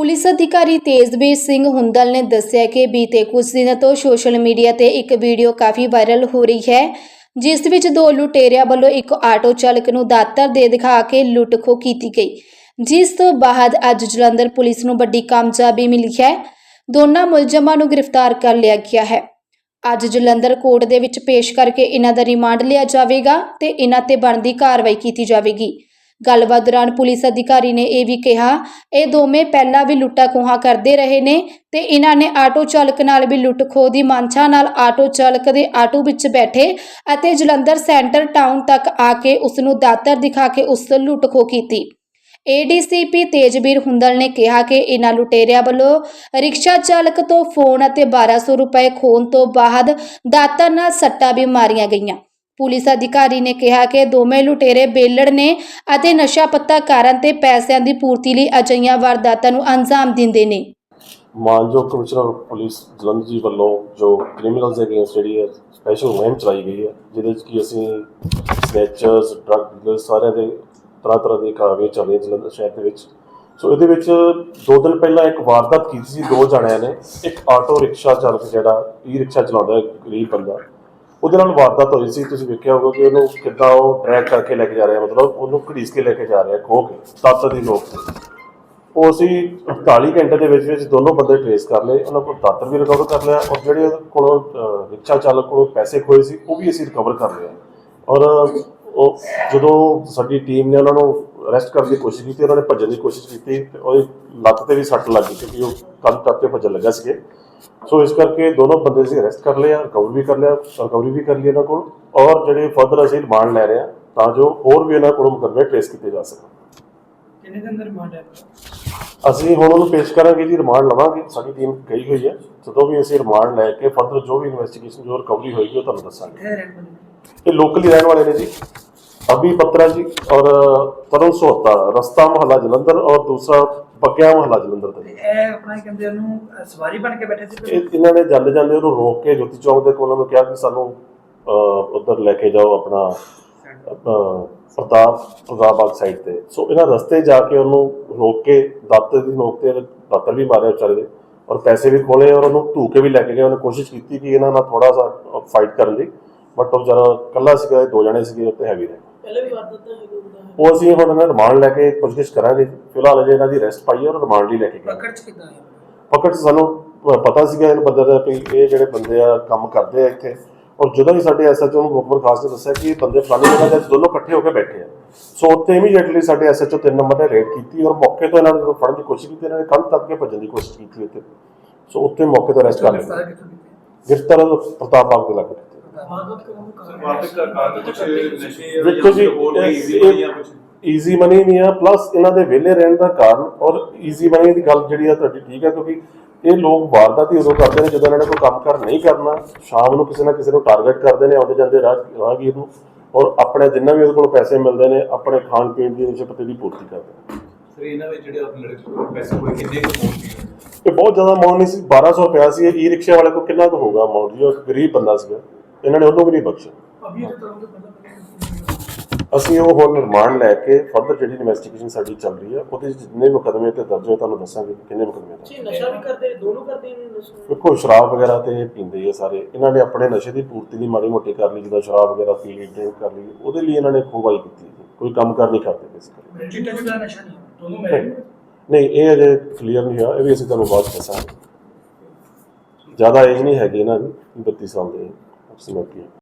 Police ਅਧਿਕਾਰੀ ਤੇਜਵੀਰ ਸਿੰਘ ਹੁੰਦਲ ਨੇ ਦੱਸਿਆ ਕਿ ਬੀਤੇ ਕੁਝ ਦਿਨਾਂ ਤੋਂ ਸੋਸ਼ਲ ਮੀਡੀਆ ਤੇ ਇੱਕ ਵੀਡੀਓ ਕਾਫੀ ਵਾਇਰਲ ਹੋ ਰਹੀ ਹੈ, ਜਿਸ ਵਿੱਚ ਦੋ ਲੁਟੇਰਿਆਂ ਵੱਲੋਂ ਇੱਕ ਆਟੋ ਚਾਲਕ ਨੂੰ ਦਾਤਰ ਦੇ ਦਿਖਾ ਕੇ ਲੁੱਟ ਖੋਹ ਕੀਤੀ ਗਈ, ਜਿਸ ਤੋਂ ਬਾਅਦ ਅੱਜ ਜਲੰਧਰ ਪੁਲਿਸ ਨੂੰ ਵੱਡੀ ਕਾਮਯਾਬੀ ਮਿਲੀ ਹੈ। ਦੋਨਾਂ ਮੁਲਜ਼ਮਾਂ ਨੂੰ ਗ੍ਰਿਫਤਾਰ ਕਰ ਲਿਆ ਗਿਆ ਹੈ। ਅੱਜ ਜਲੰਧਰ ਕੋਰਟ ਦੇ ਵਿੱਚ ਪੇਸ਼ ਕਰਕੇ ਇਹਨਾਂ ਦਾ ਰਿਮਾਂਡ ਲਿਆ ਜਾਵੇਗਾ ਤੇ ਇਹਨਾਂ ਤੇ ਬਣਦੀ ਕਾਰਵਾਈ ਕੀਤੀ ਜਾਵੇਗੀ। ਗੱਲਬਾਤ ਦੌਰਾਨ ਪੁਲਿਸ ਅਧਿਕਾਰੀ ਨੇ ਇਹ ਵੀ ਕਿਹਾ, ਇਹ ਦੋਵੇਂ ਪਹਿਲਾਂ ਵੀ ਲੁੱਟਾ ਖੋਹਾਂ ਕਰਦੇ ਰਹੇ ਨੇ ਤੇ ਇਹਨਾਂ ਨੇ ਆਟੋ ਚਾਲਕ ਨਾਲ ਵੀ ਲੁੱਟ ਖੋਹ ਦੀ ਮਾਂਛਾ ਨਾਲ ਆਟੋ ਚਾਲਕ ਦੇ ਆਟੋ ਵਿੱਚ ਬੈਠੇ ਅਤੇ ਜਲੰਧਰ ਸੈਂਟਰ ਟਾਊਨ ਤੱਕ ਆ ਕੇ ਉਸ ਨੂੰ ਦਾਤਰ ਦਿਖਾ ਕੇ ਉਸ ਤੋਂ ਲੁੱਟ ਖੋਹ ਕੀਤੀ। ਏਡੀਸੀਪੀ ਤੇਜਵੀਰ ਹੁੰਦਲ ਨੇ ਕਿਹਾ ਕਿ ਇਹਨਾਂ ਲੁਟੇਰਿਆਂ ਵੱਲੋਂ ਰਿਕਸ਼ਾ ਚਾਲਕ ਤੋਂ ਫੋਨ ਅਤੇ 1200 ਰੁਪਏ ਖੋਣ ਤੋਂ ਬਾਅਦ ਦਾਤਰ ਨਾਲ ਸੱਟਾਂ ਵੀ ਮਾਰੀਆਂ ਗਈਆਂ। ਪੁਲਿਸ ਅਧਿਕਾਰੀ ਨੇ ਕਿਹਾ ਕਿ ਦੋਵੇਂ ਲੁਟੇਰੇ ਬੇਲੜ ਨੇ ਅਤੇ ਨਸ਼ਾ ਪੱਤਾ ਕਾਰਨ ਤੇ ਪੈਸਿਆਂ ਦੀ ਪੂਰਤੀ ਲਈ ਅਜਿਹੀਆਂ ਵਾਰਦਾਤਾਂ ਨੂੰ ਅੰਜਾਮ ਦਿੰਦੇ ਨੇ। ਮਾਨਯੋਗ ਕਮਿਸ਼ਨਰ ਪੁਲਿਸ ਜਲੰਧਰ ਜੀ ਵੱਲੋਂ ਜੋ ਕ੍ਰਿਮੀਨਲਸ ਦੇ ਅਗੇਂਸਟ ਜਿਹੜੀ ਹੈ ਸਪੈਸ਼ਲ ਮੁਹਿੰਮ ਚਲਾਈ ਗਈ ਹੈ, ਜਿਹਦੇ ਵਿੱਚ ਕਿ ਅਸੀਂ ਸਨੈਚਰਸ, ਡਰੱਗ ਡੀਲਰਸ ਸਾਰਿਆਂ ਦੇ ਤਰ੍ਹਾਂ ਤਰ੍ਹਾਂ ਦੀ ਕਾਰਵਾਈ ਚੱਲ ਰਹੀ ਜਲੰਧਰ ਸ਼ਹਿਰ ਦੇ ਵਿੱਚ। ਸੋ ਇਹਦੇ ਵਿੱਚ ਦੋ ਦਿਨ ਪਹਿਲਾਂ ਇੱਕ ਵਾਰਦਾਤ ਕੀਤੀ ਸੀ, ਦੋ ਜਣਿਆਂ ਨੇ। ਇੱਕ ਆਟੋ ਰਿਕਸ਼ਾ ਚਾਲਕ ਜਿਹੜਾ ਈ ਰਿਕਸ਼ਾ ਚਲਾਉਂਦਾ ਗਰੀਬ ਬੰਦਾ। ਉਹਦੇ ਨਾਲ ਵਾਰਦਾਤ ਹੋਈ ਸੀ, ਤੁਸੀਂ ਵੇਖਿਆ ਹੋਊਗਾ ਕਿ ਉਹਨੂੰ ਕਿੱਦਾਂ ਉਹ ਟਰੈਕ ਕਰਕੇ ਲੈ ਕੇ ਜਾ ਰਿਹਾ, ਮਤਲਬ ਉਹਨੂੰ ਘੜੀਸ ਕੇ ਲੈ ਕੇ ਜਾ ਰਿਹਾ ਖੋ ਕੇ ਤੱਤ ਦੀ ਲੋਕ ਤੇ। ਉਹ ਅਸੀਂ 48 ਘੰਟੇ ਦੇ ਵਿੱਚ ਵਿੱਚ ਦੋਨੋਂ ਬੰਦੇ ਟ੍ਰੇਸ ਕਰ ਲਏ, ਉਹਨਾਂ ਕੋਲ ਦਾਤਰ ਵੀ ਰਿਕਵਰ ਕਰ ਲਿਆ, ਔਰ ਜਿਹੜੇ ਉਹਦੇ ਕੋਲੋਂ ਰਿਕਸ਼ਾ ਚਾਲਕ ਕੋਲੋਂ ਪੈਸੇ ਖੋਏ ਸੀ, ਉਹ ਵੀ ਅਸੀਂ ਰਿਕਵਰ ਕਰ ਲਿਆ ਔਰ ਉਹ ਜਦੋਂ ਸਾਡੀ ਟੀਮ ਨੇ ਉਹਨਾਂ ਨੂੰ ਅਰੈਸਟ ਕਰਨ ਦੀ ਕੋਸ਼ਿਸ਼ ਕੀਤੀ ਉਹਨਾਂ ਨੇ ਭੱਜਣ ਦੀ ਕੋਸ਼ਿਸ਼ ਕੀਤੀ ਤੇ ਉਹਦੀ ਲੱਤ ਤੇ ਵੀ ਸੱਟ ਲੱਗ ਗਈ ਕਿਉਂਕਿ ਉਹ ਕੰਨ ਟੱਪ ਕੇ ਭੱਜਣ ਲੱਗਾ ਸੀਗੇ। ਸੋ ਇਸ ਕਰਕੇ ਦੋਨੋਂ ਬੰਦੇ ਅਸੀਂ ਅਰੈਸਟ ਕਰ ਲਿਆ ਰਿਕਵਰ ਵੀ ਕਰ ਲਿਆ ਰਿਕਵਰੀ ਵੀ ਕਰ ਲਈ ਇਹਨਾਂ ਕੋਲ ਔਰ ਜਿਹੜੇ ਫਰਦਰ ਅਸੀਂ ਰਿਮਾਂਡ ਲੈ ਰਹੇ ਤਾਂ ਜੋ ਹੋਰ ਵੀ ਇਹਨਾਂ ਕੋਲੋਂ ਮੁਕੱਦਮੇ ਟ੍ਰੇਸ ਕੀਤੇ ਜਾ ਸਕਣ। ਕਿੰਨੇ ਦਿਨ ਦਾ ਰਿਮਾਂਡ ਹੈ ਅਸੀਂ ਹੁਣ ਉਹਨੂੰ ਪੇਸ਼ ਕਰਾਂਗੇ ਜੀ ਰਿਮਾਂਡ ਲਵਾਂਗੇ ਸਾਡੀ ਟੀਮ ਗਈ ਹੋਈ ਹੈ। ਜਦੋਂ ਵੀ ਅਸੀਂ ਰਿਮਾਂਡ ਲੈ ਕੇ ਫਰਦਰ ਜੋ ਵੀ ਇਨਵੈਸਟੀਗੇਸ਼ਨ ਜੋ ਰਿਕਵਰੀ ਹੋਏਗੀ ਉਹ ਤੁਹਾਨੂੰ ਦੱਸਾਂਗੇ? ਇਹ ਲੋਕਲੀ ਰਹਿਣ ਵਾਲੇ ਨੇ ਜੀ। ਅਭੀ ਪੱਤਰਾ ਜੀ ਔਰ ਤਰੁਣ ਸੋਹਤਾ ਰਸਤਾ ਮਹੱਲਾ ਜਲੰਧਰ ਔਰ ਦੂਸਰਾ ਬੱਗਿਆ ਮਹੱਲਾ ਜਲੰਧਰ ਤੇ। ਇਹ ਆਪਣਾ ਕੀ ਕਹਿੰਦੇ ਉਹਨੂੰ ਸਵਾਰੀ ਬਣ ਕੇ ਬੈਠੇ ਸੀ ਇਹ ਇਹਨਾਂ ਨੇ ਜਾਂਦੇ ਜਾਂਦੇ ਉਹਨੂੰ ਰੋਕ ਕੇ ਜੋਤੀ ਚੌਂਕ ਦੇ ਕੋਲ ਉਹਨੂੰ ਕਿਹਾ ਕਿ ਸਾਨੂੰ ਉਧਰ ਲੈ ਕੇ ਜਾਓ ਆਪਣਾ ਅਹ, ਪ੍ਰਤਾਪ ਪ੍ਰਤਾਪਬਾਗ ਸਾਈਡ ਤੇ ਸੋ ਇਹਨਾਂ ਰਸਤੇ ਜਾ ਕੇ ਉਹਨੂੰ ਰੋਕ ਕੇ ਦਾਤਰ ਦੀ ਨੋਕ ਤੇ ਦਾਤਰ ਵੀ ਮਾਰਿਆ ਵਿਚਾਰੇ ਦੇ ਔਰ ਪੈਸੇ ਵੀ ਖੋਲੇ ਔਰ ਉਹਨੂੰ ਧੂ ਕੇ ਵੀ ਲੈ ਕੇ ਗਏ ਉਹਨੇ ਕੋਸ਼ਿਸ਼ ਕੀਤੀ ਕਿ ਇਹਨਾਂ ਨਾਲ ਥੋੜਾ ਸਾ ਫਾਈਟ ਕਰਨ ਦੀ ਬਟ ਉਹ ਵਿਚਾਰਾ ਇਕੱਲਾ ਸੀਗਾ ਇਹ ਦੋ ਜਣੇ ਸੀਗੇ ਉੱਤੇ ਹੈਵੀ ਰਹੇ ਪਹਿਲੇ ਵੀ ਵਾਰਦਾਤ ਤਾਂ ਹੈਗੀ ਹੁੰਦਾ ਉਹ ਅਸੀਂ ਹੁਣ ਇਹਨਾਂ ਰਿਮਾਂਡ ਲੈ ਕੇ ਪੁੱਛਗਿੱਛ ਕਰਾਂਗੇ। ਫਿਲਹਾਲ ਅਜੇ ਇਹਨਾਂ ਦੀ ਅਰੈਸਟ ਪਾਈ ਹੈ ਔਰ ਰਿਮਾਂਡ ਲਈ ਲੈ ਕੇ ਗਏ। ਪਕੜ ਚ ਕਿਦਾਂ ਹੈ ਪਕੜ 'ਚ ਸਾਨੂੰ ਪ- ਪਤਾ ਸੀਗਾ ਇਹਨਾਂ ਬੰਦੇ ਦਾ ਵੀ ਇਹ ਜਿਹੜੇ ਬੰਦੇ ਆ ਕੰਮ ਕਰਦੇ ਆ ਇੱਥੇ। ਔਰ ਜਦੋਂ ਵੀ ਸਾਡੇ ਐਸਐਚਓ ਨੂੰ ਮੁਖਬਰ ਖਾਸ ਨੇ ਦੱਸਿਆ ਕਿ ਇਹ ਬੰਦੇ ਫਲਾਣੀ ਜਗ੍ਹਾ ਤੇ ਦੋਨੋਂ ਇਕੱਠੇ ਹੋ ਕੇ ਬੈਠੇ ਆ। ਸੋ ਉੱਥੇ ਇਮੀਡੀਏਟਲੀ ਸਾਡੇ ਐਸਐਚਓ ਤਿੰਨ ਨੰਬਰ ਨੇ ਰੇਡ ਕੀਤੀ ਔਰ ਮੌਕੇ ਤੋਂ ਇਹਨਾਂ ਨੂੰ ਫੜਨ ਦੀ ਕੋਸ਼ਿਸ਼ ਕੀਤੀ ਇਹਨਾਂ ਨੇ ਕੰਧ ਤੱਕ ਕੇ ਭੱਜਣ ਦੀ ਕੋਸ਼ਿਸ਼ ਕੀਤੀ ਉੱਥੇ। ਸੋ ਉੱਥੇ ਮੌਕੇ ਤੋਂ ਅਰੈਸਟ ਕਰ ਲਿਆ। ਸਾਰਾ ਕਿੱਥੋਂ ਕੀਤੀ ਗ੍ਰਿਫਤਾਰ ਪ੍ਰਤਾਪ ਬਾਗ ਦੇ ਲੱਗ। ਦੇਖੋ ਜੀ ਈਜ਼ੀ ਮਨੀ ਨਹੀਂ ਆ ਪਲੱਸ ਇਹਨਾਂ ਦੇ ਵਿਹਲੇ ਰਹਿਣ ਦਾ ਕਾਰਨ ਔਰ ਈਜ਼ੀ ਮਨੀ ਦੀ ਗੱਲ ਜਿਹੜੀ ਆ ਤੁਹਾਡੀ ਠੀਕ ਹੈ ਕਿਉਂਕਿ ਇਹ ਲੋਕ ਵਾਰਦਾਤ ਹੀ ਉਦੋਂ ਕਰਦੇ ਨੇ ਜਦੋਂ ਇਹਨਾਂ ਨੇ ਕੋਈ ਕੰਮ ਕਰ ਨਹੀਂ ਕਰਨਾ ਸ਼ਾਮ ਨੂੰ ਕਿਸੇ ਨਾ ਕਿਸੇ ਨੂੰ ਟਾਰਗੇਟ ਕਰਦੇ ਨੇ ਆਉਂਦੇ ਜਾਂਦੇ ਰਾਹ ਰਾਹਗੀਰ ਨੂੰ ਔਰ ਆਪਣੇ ਜਿੰਨਾ ਵੀ ਉਹਦੇ ਕੋਲ ਪੈਸੇ ਮਿਲਦੇ ਨੇ ਆਪਣੇ ਖਾਣ ਪੀਣ ਦੀ ਨਿਸ਼ਪਤੀ ਦੀ ਪੂਰਤੀ ਕਰਦੇ ਨੇ। ਸਰ ਇਹਨਾਂ ਵਿੱਚ ਜਿਹੜੇ ਆਪਣੇ ਲੜਕੇ ਕੋਲ ਪੈਸੇ ਹੋਏ ਕਿੰਨੇ ਕੁ ਪਹੁੰਚ ਇਹ ਬਹੁਤ ਜ਼ਿਆਦਾ ਅਮਾਉਂਟ ਨਹੀਂ ਸੀ 1200 ਰੁਪਇਆ ਸੀ ਇਹ ਈ ਰਿਕਸ਼ੇ ਵਾਲੇ ਕੋਲ ਕਿੰਨਾ ਕੁ ਹੋਊਗਾ ਅਮਾਉਂਟ ਜੀ ਉਹ ਗਰੀਬ ਬੰਦਾ ਸੀਗਾ। ਇਹਨਾਂ ਨੇ ਉਹਨੂੰ ਵੀ ਨਹੀਂ ਬਖਸ਼ਿਆ। ਦੇ ਅਸੀਂ ਉਹ ਹੁਣ ਨਿਰਮਾਣ ਲੈ ਕੇ ਫਰਦਰ ਜਿਹੜੀ ਇਨਵੈਸਟੀਗੇਸ਼ਨ ਸਾਡੀ ਚੱਲ ਰਹੀ ਹੈ ਉਹਦੇ 'ਚ ਜਿੰਨੇ ਮੁਕਦਮੇ ਤੇ ਦਰਜ ਹੋਏ ਤੁਹਾਨੂੰ ਦੱਸਾਂਗੇ ਕਿ ਕਿੰਨੇ ਮੁਕਦਮੇ ਦਾ ਜੀ ਨਸ਼ਾ ਵੀ ਕਰਦੇ ਦੋਨੋਂ ਕਰਦੇ ਨੇ ਨਸ਼ਾ? ਵੇਖੋ ਸ਼ਰਾਬ ਵਗੈਰਾ ਤੇ ਪੀਂਦੇ ਆ ਸਾਰੇ। ਇਹਨਾਂ ਨੇ ਆਪਣੇ ਨਸ਼ੇ ਦੀ ਪੂਰਤੀ ਲਈ ਮਾੜੀ ਮੋਟੀ ਕਰ ਲਈ ਜਿੱਦਾਂ ਸ਼ਰਾਬ ਵਗੈਰਾ ਪੀ ਲਈ ਡਰਿੰਕ ਕਰ ਲਈ ਉਹਦੇ ਲਈ ਇਹਨਾਂ ਨੇ ਖੋਵਾਈ ਕੀਤੀ। ਕੋਈ ਕੰਮ ਕਰ ਨਹੀਂ ਕਰਦੇ ਬੇਸਿਕਲੀ ਨਸ਼ਾ ਨਹੀਂ ਦੋਨੋਂ ਮੈਰਿਡ ਨਹੀਂ ਇਹ ਅਜੇ ਕਲੀਅਰ ਨਹੀਂ ਹੋਇਆ ਇਹ ਵੀ ਅਸੀਂ ਤੁਹਾਨੂੰ ਬਾਅਦ ਦੱਸਾਂਗੇ। ਜ਼ਿਆਦਾ ਏਜ ਨਹੀਂ ਹੈਗੀ ਇਹਨਾਂ ਦੀ 32 ਸਾਲ ਦੇ। Absolutely.